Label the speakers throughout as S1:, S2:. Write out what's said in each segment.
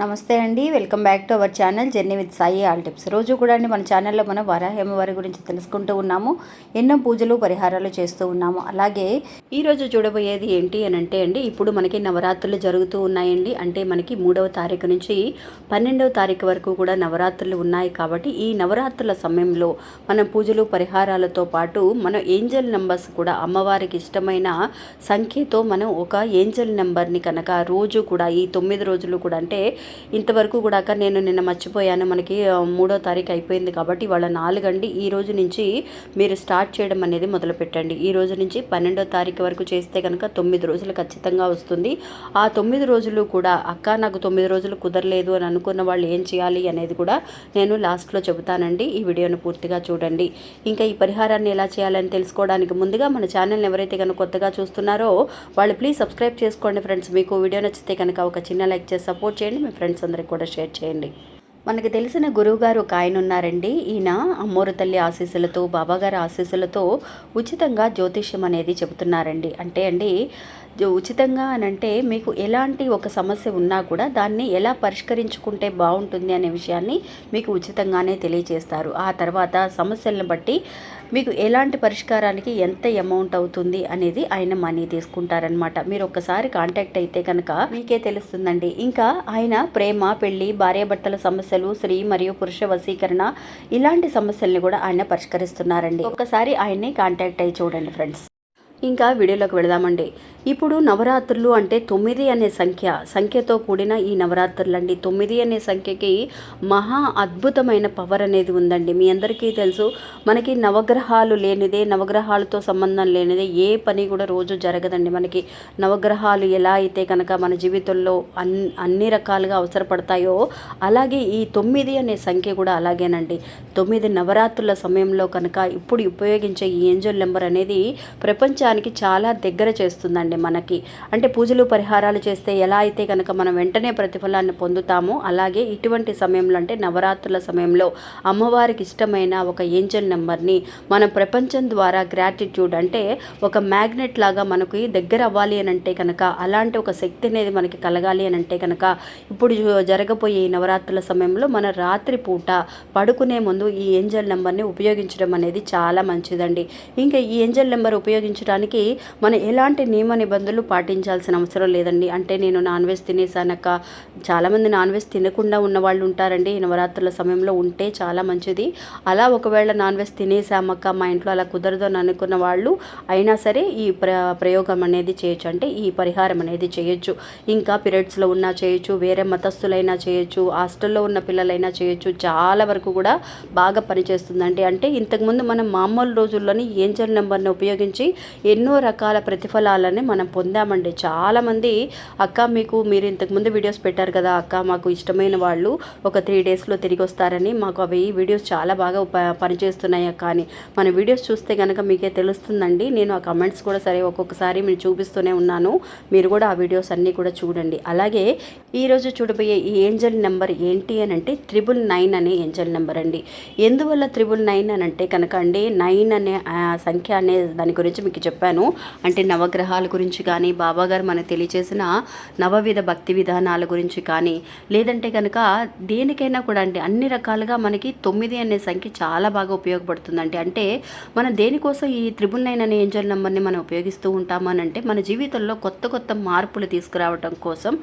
S1: నమస్తే అండి welcome back to our channel journey with Sai all tips. రోజు కూడా అండి మన ఛానల్లో మనం వరాహేమవారి గురించి తెలుసుకుంటూ ఉన్నాము ఎన్నో పూజలు పరిహారాలు చేస్తూ ఉన్నాము. అలాగే ఈరోజు చూడబోయేది ఏంటి అని అంటే అండి ఇప్పుడు మనకి నవరాత్రులు జరుగుతూ ఉన్నాయండి. అంటే మనకి మూడవ తారీఖు నుంచి పన్నెండవ తారీఖు వరకు కూడా నవరాత్రులు ఉన్నాయి కాబట్టి ఈ నవరాత్రుల సమయంలో మనం పూజలు పరిహారాలతో పాటు మనం ఏంజల్ నెంబర్స్ కూడా అమ్మవారికి ఇష్టమైన సంఖ్యతో మనం ఒక ఏంజల్ నెంబర్ని కనుక రోజు కూడా ఈ తొమ్మిది రోజులు కూడా అంటే ఇంతవరకు కూడా అక్క నేను నిన్న మర్చిపోయాను. మనకి మూడో తారీఖు అయిపోయింది కాబట్టి వాళ్ళ నాలుగండి. ఈ రోజు నుంచి మీరు స్టార్ట్ చేయడం అనేది మొదలుపెట్టండి. ఈ రోజు నుంచి పన్నెండో తారీఖు వరకు చేస్తే కనుక తొమ్మిది రోజులు ఖచ్చితంగా వస్తుంది. ఆ తొమ్మిది రోజులు కూడా అక్క నాకు తొమ్మిది రోజులు కుదరలేదు అని అనుకున్న వాళ్ళు ఏం చేయాలి అనేది కూడా నేను లాస్ట్లో చెబుతానండి. ఈ వీడియోను పూర్తిగా చూడండి. ఇంకా ఈ పరిహారాన్ని ఎలా చేయాలని తెలుసుకోవడానికి ముందుగా మన ఛానల్ని ఎవరైతే కనుక కొత్తగా చూస్తున్నారో వాళ్ళు ప్లీజ్ సబ్స్క్రైబ్ చేసుకోండి ఫ్రెండ్స్. మీకు వీడియో నచ్చితే కనుక ఒక చిన్న లైక్ చేసి సపోర్ట్ చేయండి. మీ ఫ్రెండ్స్ అందరికి కూడా షేర్ చేయండి. మనకి తెలిసిన గురువుగారు ఒక ఆయన ఉన్నారండి. ఈయన అమ్మోరు తల్లి ఆశీస్సులతో బాబాగారి ఆశీస్సులతో ఉచితంగా జ్యోతిష్యం అనేది చెబుతున్నారండి. అంటే అండి ఉచితంగా అని అంటే మీకు ఎలాంటి ఒక సమస్య ఉన్నా కూడా దాన్ని ఎలా పరిష్కరించుకుంటే బాగుంటుంది అనే విషయాన్ని మీకు ఉచితంగానే తెలియజేస్తారు. ఆ తర్వాత సమస్యలను బట్టి మీకు ఎలాంటి పరిష్కారానికి ఎంత అమౌంట్ అవుతుంది అనేది ఆయన మనీ తీసుకుంటారనమాట మీరు ఒక్కసారి కాంటాక్ట్ అయితే కనుక మీకే తెలుస్తుందండి. ఇంకా ఆయన ప్రేమ పెళ్ళి భార్యాభర్తల సమస్యలు స్త్రీ మరియు పురుష వశీకరణ ఇలాంటి సమస్యల్ని కూడా ఆయన పరిష్కరిస్తున్నారండి. ఒక్కసారి ఆయన్ని కాంటాక్ట్ అయ్యి చూడండి ఫ్రెండ్స్. ఇంకా వీడియోలోకి వెళదామండి. ఇప్పుడు నవరాత్రులు అంటే తొమ్మిది అనే సంఖ్య సంఖ్యతో కూడిన ఈ నవరాత్రులు అండి తొమ్మిది అనే సంఖ్యకి మహా అద్భుతమైన పవర్ అనేది ఉందండి. మీ అందరికీ తెలుసు మనకి నవగ్రహాలు లేనిదే నవగ్రహాలతో సంబంధం లేనిదే ఏ పని కూడా రోజు జరగదండి మనకి. నవగ్రహాలు ఎలా అయితే కనుక మన జీవితంలో అన్ అన్ని రకాలుగా అవసరపడతాయో అలాగే ఈ తొమ్మిది అనే సంఖ్య కూడా అలాగేనండి. తొమ్మిది నవరాత్రుల సమయంలో కనుక ఇప్పుడు ఉపయోగించే ఈ ఏంజల్ నెంబర్ అనేది ప్రపంచానికి చాలా దగ్గర చేస్తుందండి. మనకి. అంటే పూజలు పరిహారాలు చేస్తే ఎలా అయితే కనుక మనం వెంటనే ప్రతిఫలాన్ని పొందుతామో అలాగే ఇటువంటి సమయంలో అంటే నవరాత్రుల సమయంలో అమ్మవారికి ఇష్టమైన ఒక ఏంజల్ నెంబర్ని మనం ప్రపంచం ద్వారా గ్రాటిట్యూడ్ అంటే ఒక మ్యాగ్నెట్ లాగా మనకి దగ్గర అవ్వాలి అని అంటే కనుక అలాంటి ఒక శక్తి అనేది మనకి కలగాలి అని అంటే కనుక ఇప్పుడు జరగబోయే ఈ నవరాత్రుల సమయంలో మన రాత్రి పూట పడుకునే ముందు ఈ ఏంజల్ నెంబర్ని ఉపయోగించడం అనేది చాలా మంచిదండి. ఇంకా ఈ ఏంజల్ నెంబర్ ఉపయోగించడానికి మనం ఎలాంటి నియమ నిబంధనలు పాటించాల్సిన అవసరం లేదండి. అంటే నేను నాన్ వెజ్ తినేసానక్క. చాలామంది నాన్ వెజ్ తినకుండా ఉన్న వాళ్ళు ఉంటారండి. నవరాత్రుల సమయంలో ఉంటే చాలా మంచిది. అలా ఒకవేళ నాన్ వెజ్ తినేసామక్క మా ఇంట్లో అలా కుదరదు అని అనుకున్న వాళ్ళు అయినా సరే ఈ ప్ర ప్రయోగం అనేది చేయొచ్చు. అంటే ఈ పరిహారం అనేది చేయొచ్చు. ఇంకా పీరియడ్స్లో ఉన్నా చేయొచ్చు వేరే మతస్థులైనా చేయొచ్చు హాస్టల్లో ఉన్న పిల్లలైనా చేయొచ్చు. చాలా వరకు కూడా బాగా పనిచేస్తుందండి. అంటే ఇంతకుముందు మనం మామూలు రోజుల్లోని ఏంజల్ నెంబర్ని ఉపయోగించి ఎన్నో రకాల ప్రతిఫలాలని మనం పొందామండి. చాలామంది అక్క మీకు మీరు ఇంతకుముందు వీడియోస్ పెట్టారు కదా అక్క మాకు ఇష్టమైన వాళ్ళు ఒక త్రీ డేస్లో తిరిగి వస్తారని మాకు అవి వీడియోస్ చాలా బాగా ఉప పనిచేస్తున్నాయి అక్క అని. మన వీడియోస్ చూస్తే కనుక మీకే తెలుస్తుందండి. నేను ఆ కమెంట్స్ కూడా సరే ఒక్కొక్కసారి మీరు చూపిస్తూనే ఉన్నాను. మీరు కూడా ఆ వీడియోస్ అన్నీ కూడా చూడండి. అలాగే ఈరోజు చూడబోయే ఈ ఏంజల్ నెంబర్ ఏంటి అని అంటే త్రిబుల్ నైన్ అనే ఏంజల్ నెంబర్ అండి. ఎందువల్ల త్రిబుల్ నైన్ అని అంటే కనుక అండి నైన్ అనే సంఖ్య అనే దాని గురించి మీకు చెప్పాను. అంటే నవగ్రహాల గురించి కానీ బాబాగారు మనకు తెలియచేసిన నవవిధ భక్తి విధానాల గురించి కానీ లేదంటే కనుక దేనికైనా కూడా అండి అన్ని రకాలుగా మనకి తొమ్మిది అనే సంఖ్య చాలా బాగా ఉపయోగపడుతుందండి. అంటే మనం దేనికోసం ఈ త్రిబుల్ నైన్ అనే ఏంజల్ నెంబర్ని మనం ఉపయోగిస్తూ ఉంటామనంటే మన జీవితంలో కొత్త కొత్త మార్పులు తీసుకురావటం కోసం.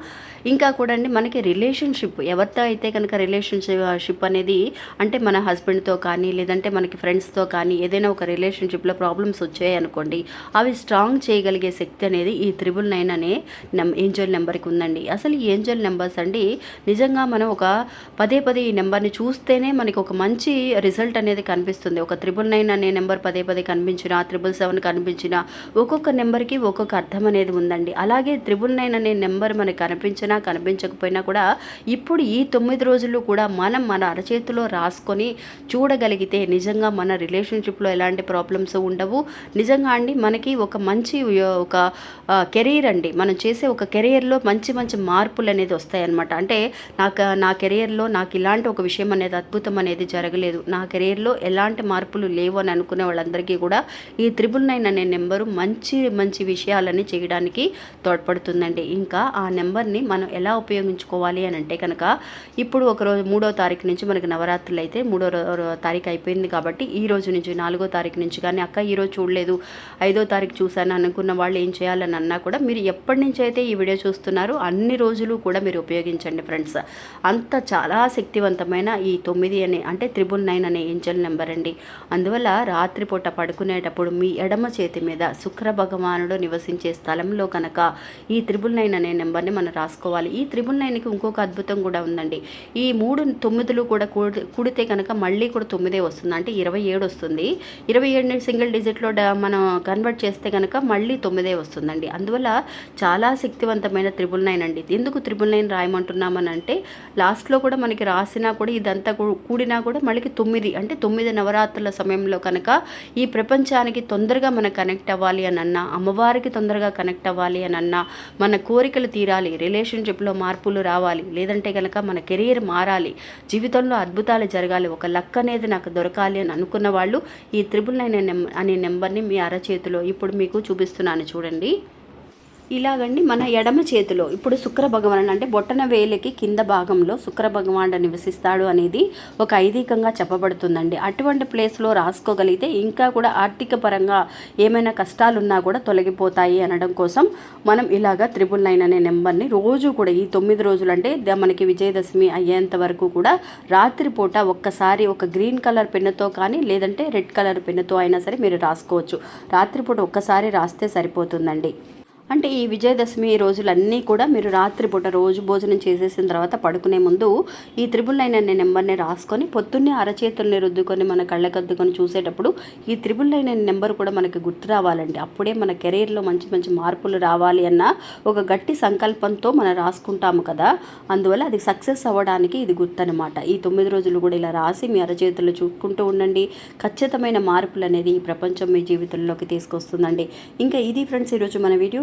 S1: ఇంకా కూడా అండి మనకి రిలేషన్షిప్ ఎవరితో అయితే కనుక రిలేషన్షిప్ అనేది అంటే మన హస్బెండ్తో కానీ లేదంటే మనకి ఫ్రెండ్స్తో కానీ ఏదైనా ఒక రిలేషన్షిప్లో ప్రాబ్లమ్స్ వచ్చాయి అనుకోండి అవి స్ట్రాంగ్ చేయగలిగే శక్తి అనేది ఈ త్రిబుల్ నైన్ అనే నెం ఏంజల్ నెంబర్కి ఉందండి. అసలు ఈ ఏంజల్ నెంబర్స్ అండి నిజంగా మనం ఒక పదే పదే ఈ నెంబర్ని చూస్తేనే మనకి ఒక మంచి రిజల్ట్ అనేది కనిపిస్తుంది. ఒక త్రిబుల్ నైన్ అనే నెంబర్ పదే పదే కనిపించిన త్రిబుల్ సెవెన్ కనిపించిన ఒక్కొక్క నెంబర్కి ఒక్కొక్క అర్థం అనేది ఉందండి. అలాగే త్రిబుల్ నైన్ అనే నెంబర్ మనకి కనిపించినా కనిపించకపోయినా కూడా ఇప్పుడు ఈ తొమ్మిది రోజులు కూడా మనం మన అరచేతిలో రాసుకొని చూడగలిగితే నిజంగా మన రిలేషన్షిప్లో ఎలాంటి ప్రాబ్లమ్స్ ఉండవు. నిజంగా అండి మనకి ఒక మంచి ఒక కెరీర్ అండి. మనం చేసే ఒక కెరియర్లో మంచి మంచి మార్పులు అనేది వస్తాయన్నమాట. అంటే నాకు నా కెరియర్లో నాకు ఇలాంటి ఒక విషయం అనేది అద్భుతం అనేది జరగలేదు. నా కెరియర్లో ఎలాంటి మార్పులు లేవు అని అనుకునే వాళ్ళందరికీ కూడా ఈ త్రిబుల్ నైన్ అనే నెంబరు మంచి మంచి విషయాలని చేయడానికి తోడ్పడుతుందండి. ఇంకా ఆ నెంబర్ని మనం ఎలా ఉపయోగించుకోవాలి అని అంటే కనుక ఇప్పుడు ఒక రోజు మూడో తారీఖు నుంచి మనకి నవరాత్రులు అయితే మూడో తారీఖు అయిపోయింది కాబట్టి ఈ రోజు నుంచి నాలుగో తారీఖు నుంచి కానీ అక్క ఈరోజు చూడలేదు. ఐదో తారీఖు చూశాను అనుకున్న వాళ్ళు ఏం చేయాలని అన్నా కూడా మీరు ఎప్పటి నుంచి అయితే ఈ వీడియో చూస్తున్నారో అన్ని రోజులు కూడా మీరు ఉపయోగించండి ఫ్రెండ్స్. అంత చాలా శక్తివంతమైన ఈ తొమ్మిది అనే అంటే త్రిబుల్ నైన్ అనే ఏంజల్ నెంబర్ అండి. అందువల్ల రాత్రిపూట పడుకునేటప్పుడు మీ ఎడమ చేతి మీద శుక్ర భగవానుడు నివసించే స్థలంలో కనుక ఈ త్రిబుల్ నైన్ అనే నెంబర్ని మనం రాసుకోవాలి. ఈ త్రిబుల్ నైన్కి ఇంకొక అద్భుతం కూడా ఉందండి. ఈ మూడు తొమ్మిదిలు కూడా కూడితే కనుక మళ్ళీ కూడా తొమ్మిదే వస్తుంది అంటే ఇరవై ఏడు వస్తుంది. ఇరవై ఏడుని సింగిల్ డిజిట్లో డ- మనం కన్వర్ట్ చేస్తే కనుక మళ్ళీ తొమ్మిదే వస్తుంది. వస్తుందండి. అందువల్ల చాలా శక్తివంతమైన త్రిబుల్ నైన్ అండి ఎందుకు త్రిబుల్ నైన్ రాయమంటున్నామని అంటే లాస్ట్లో కూడా మనకి రాసినా కూడా ఇదంతా కూడినా కూడా మనకి తొమ్మిది అంటే తొమ్మిది నవరాత్రుల సమయంలో కనుక ఈ ప్రపంచానికి తొందరగా మనం కనెక్ట్ అవ్వాలి అని అన్నా అమ్మవారికి తొందరగా కనెక్ట్ అవ్వాలి అని అన్నా మన కోరికలు తీరాలి రిలేషన్షిప్లో మార్పులు రావాలి లేదంటే కనుక మన కెరీర్ మారాలి జీవితంలో అద్భుతాలు జరగాలి ఒక లక్ అనేది నాకు దొరకాలి అని అనుకున్న వాళ్ళు ఈ త్రిబుల్ నైన్ అనే నెంబర్ని మీ అరచేతిలో ఇప్పుడు మీకు చూపిస్తున్నాను చూడండి. சொல்லி ఇలాగండి మన ఎడమ చేతిలో ఇప్పుడు శుక్ర భగవాన్ అంటే బొట్టన వేలికి కింద భాగంలో శుక్ర భగవానుడు నివసిస్తాడు అనేది ఒక ఐదీకంగా చెప్పబడుతుందండి. అటువంటి ప్లేస్లో రాసుకోగలిగితే ఇంకా కూడా ఆర్థిక పరంగా ఏమైనా కష్టాలున్నా కూడా తొలగిపోతాయి అనడం కోసం మనం ఇలాగా త్రిబుల్ నైన్ అనే నెంబర్ని రోజు కూడా ఈ తొమ్మిది రోజులు అంటే మనకి విజయదశమి అయ్యేంత వరకు కూడా రాత్రిపూట ఒక్కసారి ఒక గ్రీన్ కలర్ పెన్నుతో కానీ లేదంటే రెడ్ కలర్ పెన్నుతో అయినా సరే మీరు రాసుకోవచ్చు. రాత్రిపూట ఒక్కసారి రాస్తే సరిపోతుందండి. అంటే ఈ విజయదశమి రోజులన్నీ కూడా మీరు రాత్రిపూట రోజు భోజనం చేసేసిన తర్వాత పడుకునే ముందు ఈ త్రిబుల్ నైన్ అనే నెంబర్ని రాసుకొని పొద్దున్నే అరచేతుల్ని రుద్దుకొని మన కళ్ళకద్దుకొని చూసేటప్పుడు ఈ త్రిబుల్ నైన్ అనే నెంబర్ కూడా మనకి గుర్తు రావాలండి. అప్పుడే మన కెరీర్లో మంచి మంచి మార్పులు రావాలి అన్న ఒక గట్టి సంకల్పంతో మనం రాసుకుంటాము కదా. అందువల్ల అది సక్సెస్ అవ్వడానికి ఇది గుర్తు అనమాట ఈ తొమ్మిది రోజులు కూడా ఇలా రాసి మీ అరచేతులు చూసుకుంటూ ఉండండి. ఖచ్చితమైన మార్పులు అనేది ఈ ప్రపంచం మీ జీవితంలోకి తీసుకొస్తుందండి. ఇంకా ఇది ఫ్రెండ్స్ ఈరోజు మన వీడియో.